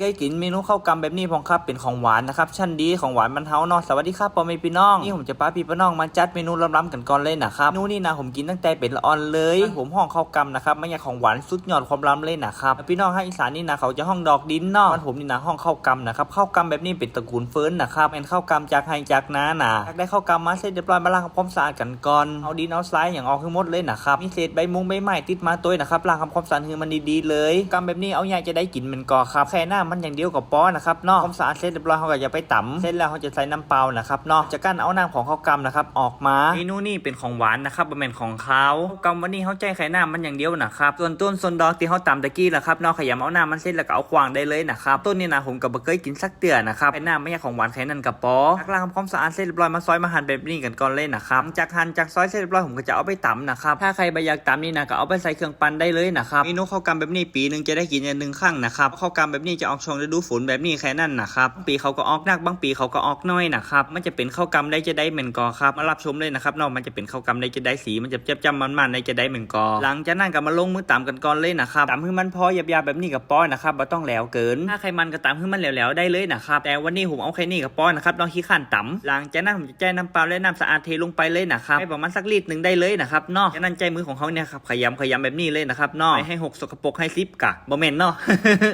เคยกินเมนูข้าวกำแบบนี้พองครับเป็นของหวานนะครับชั้นดีของหวานบรรเทาเนาะสวัสดีครับพ่อแม่พี่น้องนี่ผมจะป้าพี่พี่น้องมาจัดเมนูล้ำๆกันก่อนเลยนะครับเมนูนี่นะผมกินตั้งแต่เป็นละออนเลยผมห้องข้าวกำนะครับไม่ใช่ของหวานสุดยอดความล้ำเลยนะครับพี่น้องภาคอีสานนี่นะเขาจะห้องดอกดินเนาะบ้านผมนี่นะห้องข้าวกำนะครับข้าวกำแบบนี้เป็นตระกูลเฟิร์นนะครับเป็นข้าวกำจากไฮจากนาหนาอยาได้ข้าวกำมาเสร็จเรียบร้อยมาล้างความสะอาดกันก่อนเอาดินเอาทรายอย่างออกให้หมดเลยนะครับมีเศษใบมุงใบไม้ติดมาตัวนะครับล้างความสะอาดคือมันดีๆเลยกำแบบนี้เอาใหญ่จะได้กินเป็นกอครับแค่หน้ามันอย่างเดียวกับป้อนะครับเนาะความสะอาดเสร็จเรียบร้อยเขาก็จะไปตำเสร็จแล้วเขาจะใส่น้ำเปล่านะครับเนาะจากการเอาน้ำของข้าวกำนะครับออกมาเมนูนี่เป็นของหวานนะครับบะเม็นของขาวข้าวกำวันนี้เขาใจไข่น้ามันอย่างเดียวนะครับส่วนต้นส่วนดอกที่เขาตำตะกี้แหละครับเนาะขยำเอาน้ำมันเสร็จแล้วก็เอาควางได้เลยนะครับต้นนี่นะผมกับเคยกินสักเตือนะครับไข่น้าไม่ใช่ของหวานไข่นั่นกับปอจากล้างทำความสะอาดเสร็จเรียบร้อยมาซอยมาหั่นแบบนี้กันก่อนเลยนะครับหลังจากหั่นจากซอยเสร็จเรียบร้อยผมก็จะเอาไปตำนะครับถ้าใครไม่อยากตำนี่นะก็เอาไปใส่เครื่องปั่นได้เลยนะครับเมนูข้าวกำแบบนี้ปีหนึงจะได้กินอย่างหนึ่งครั้งนะครับข้าวกำแบบนี้จะออกช่วงฤดูฝนแบบนี้แค่นั้นนะครับปีเขาก็ออกนักบางปีเขาก็ออกน้อยนะครับมันจะเป็นข้าวกำได้จะได้เหม็นกอครับมารับชมเลยนะครับเนอกมันจะเป็นข้าวกำได้จะได้สีมันจะเจ็บจำมันๆได้จะได้เหม็นกอ หลังจากนั้นก็มาลงมือตำกันก่อนเลยนะครับตำให้มันพอหยาบๆแบบนี้กับป้อนนะครับม่ต้องแหลวเกิน ถ้าใครมันก็ตำให้มันแหลวๆได้เลยนะครับแต่วันนี้ผมเอาแค่นี้กับป้อนนะครับน้องขี้ขันต่ำหลังจากนั้นผมจะแจ้น้ำเปล่าและน้ำสะอาดเทลงไปเลยนะครับให้ประมาณสักลิตรหนึ่งได้เลยนะครับเนาะจากนั้นใจมือของเขาเนี่ยครับขยำขยำแบบนี้เลยนะครับนาะไม่ให้หกสกปรกให้ซิปกะบอมเมนเนาะ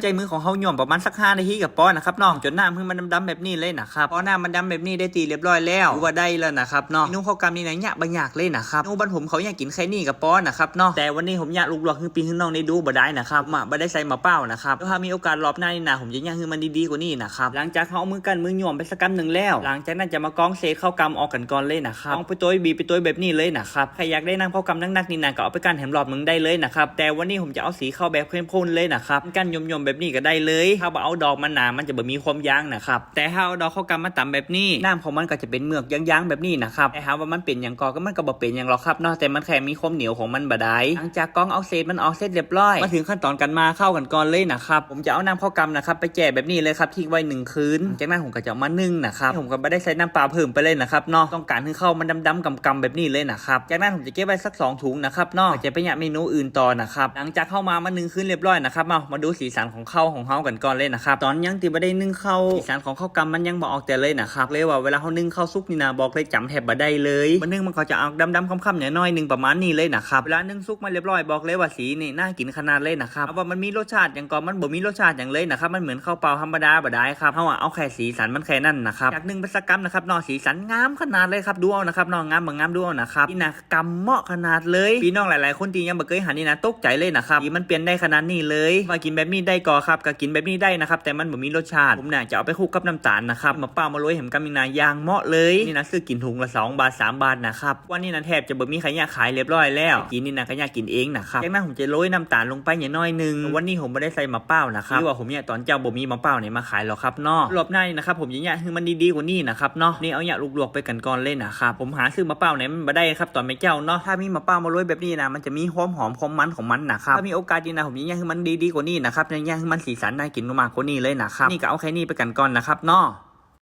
ใจมือของเขาหย่อมประมาณสักห้านาทีกับป้อนนะครับเนาะจนหน้ามือมันดำๆแบบนี้เลยนะครับพอหน้ามันดำแบบนี้ได้ตีเรียบร้อยแล้วถือว่าได้แล้วนะครับเนาะเมนูข้าวกำนี่นะเนี่ยบางอยากเลยนะครับเมนูบ้านผมเขาอยากกินแค่นี้กับป้อนนะครับเนาะแต่วันนี้ผมอยากลูกหลอกคือปีขึ้นน้องได้ดูบ่ได้นะครับมาบ่ได้ใส่มาเป้านะครับถ้ามีโอกาสรอบหน้านี่นะผมจะย่างคือมันดีๆกว่านี้นะครับหลังจากเขาเอามือกันมือหย่อมไปสักกำหนึ่งแล้ว หลังจากนั้นจะมากองเศษข้าวกำออกกันก่อนเลยนะครับกองไปตัวบีไปตัวแบบนี้เลยนะครับใครอยากได้น้ำข้าวกำนักๆนี่นะก็เอาไปกันแถมรอบหนึงได้เลยนะครับแต่วันนี้ผมจะเอาสีเข้าแบบเข้มข้นเลยนะครับกันยมๆแบบนี้ก็ได้เลยถ้าบ่เอาดอกมันหนามันจะบ่มีความยางนะครับแต่ถ้าเอาดอกเข้าวกำมาตำแบบนี้น้ำของมันก็จะเป็นเมือกยางๆแบบนี้นะครับแต่ถามว่ามันเป็นอย่างกอก็มันก็บ่เป็นอย่างหรอกครับเนาะแต่มันแค่มีความเหนียวของมันบ่ได้หลังจากกองเอาเศษมันออกเสร็จเรียบร้อยมาถึงขั้นตอนกันมาเข้ากันก่อนเลยนะครับผมจะเอาน้ำเข้าวกำนะครับไปแจ่แบบนี้เลยครับทิ้งไว้หนึ่งคืนจากนั้นผมก็จะมานึ่งนะครับผมก็ไม่ได้ใส่น้ำปลาเพิ่มไปเลยนะครับเนาะต้องการให้เข้ามันดำๆกำๆแบบนี้เลยนะครับจากนั้นผมจะเก็บไว้สักสองถุงนะครับเนาะจะไปหยะเมนูอื่นต่อนะครับหลังจากเข้ามามานึ่งคืนเรียบร้อยนะครับมามาดูสีสันของข้าวของเฮากันก่อนเลยนะครับตอนยังตีไม่ได้นึ่งข้าวสีสันของข้าวกำมันยังบอกออกแต่เลยนะครับเลยว่าเวลาเขานึ่งข้าวซุกนี่นะบอกเลยจำแทบบ่ได้เลยมันนึ่งมันก็จะออกดำๆค่ำๆอย่างน้อยหนึ่งประมาณนี้เลยนะครับเวลานึ่งซุกมาเรียบร้อยบอกเลยว่าสีนี่น่ากินขนาดเลยนะครับว่ามันมีรสชาติอย่างก่อนมันบ่มีรสชาติอย่างเลยนะครับมันเหมือนข้าวเปล่าธรรมดาบ่ได้ครับเฮาเอาแค่สีสันมันแค่นั้นนะครับจากหนึ่งเป็นสกัมนะครับนอสีสันงามขนาดเลยครับดูเอานะครับนองามบ่งงามดูเอานะครับนี่นะกำเหมาะขนาดเลยพี่น้องหลายๆ คนที่ยังบ่เคยหันนี่นะตกใจเลยนะครับมันเปลี่ยนได้ขนาดนี้เลยมากินแบบนี้ได้ก่อครับก็กินแบบนี้ได้นะครับ แต่มันบ่มีรสชาติ ผมน่ะจะเอาไปคลุกกับน้ำตาลนะครับ มาเป้ามาโรยเห็มกำมินายางเหมาะเลย นี่นะซื้อกินถุงละ2บาท3บาทนะครับ วันนี้นะแทบจะบ่มีใครอยากขายเรียบร้อยแล้วกินนี่นะก็อยากกินเองนะครับจากนั้นผมจะโรยน้ำตาลลงไปอย่างน้อยหนึง วันนี้ผมไม่ได้ใส่มะเป้านะครับที่ว่าผมเนี่ยตอนเจ้าบ่มีมะเป้าเนี่ยมาขายหรอกครับเนาะรอบหน้านี่นะครับผมยังอยากให้มันดีๆกว่านี้นะครับเนาะนี่เอาอยากลวกๆไปกันก่อนเลยนะครับผมหาซื้อมะเป้าเนี่ยมันบ่ได้ครับตอนไม่เจ้าเนาะถ้ามีมะเป้ามาโรยแบบนี้นะมันจะมีหอมหอมความมันของมันนะครับถ้ามีโอกาสดีนะผมยังอยากให้มันดีๆกว่านี้นะครับยังอยากให้มันสีสันน่ากินมากกว่านี้เลยนะครับนี่ก็เอาแค่นี้ไปกันก่อนนะครับเนาะ